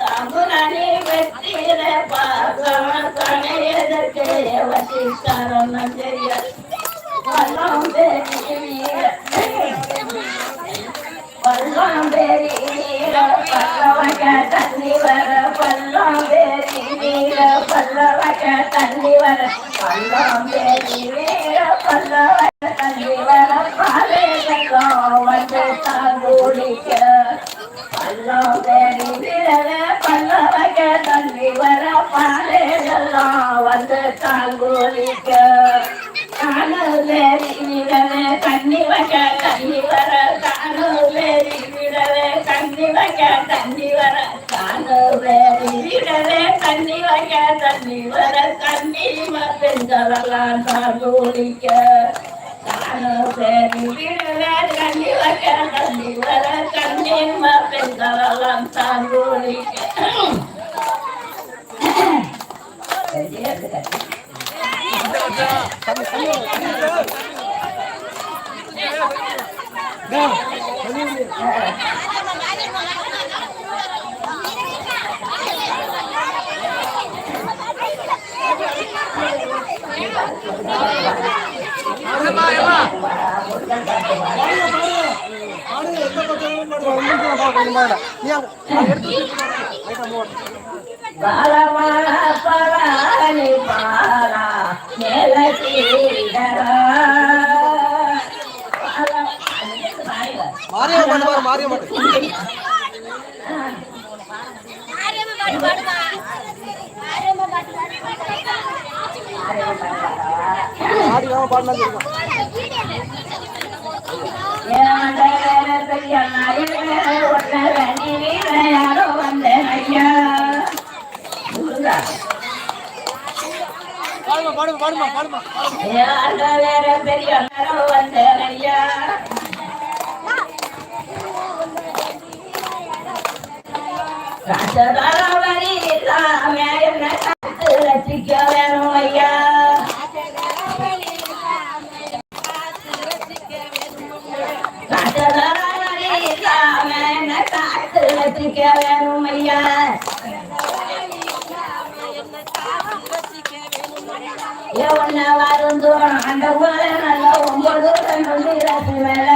தாங்குனி வெற்றிட பாசமதற்கு வசிஷ்டரணம் செய்ய பல்லம் பெரிய பல்லம் வர பல்லம் பெரிய பல்லவக வர பல்லம் தள்ளி வர பாலே வந்து தாங்குடிக்க வந்து தாங்குடிக்க காணுவேரி விடவே கண்ணி வைக்க வர. காணுவேரி விடவே கண்ணி வைக்க வர. காணுவேரி விடவே கண்ணி தண்ணி வர. கண்ணி வர பாலமா பாட்டு பாரு மாரியம்ம ஆடிக்காம பாடலாம் பாடுமா பாடுமா பாடுமா பாடுமா. வேற பெரிய வந்த ஐயா அந்த ஊர நல்ல ஒன்பது ரெண்டு மேல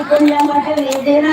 ఏదైనా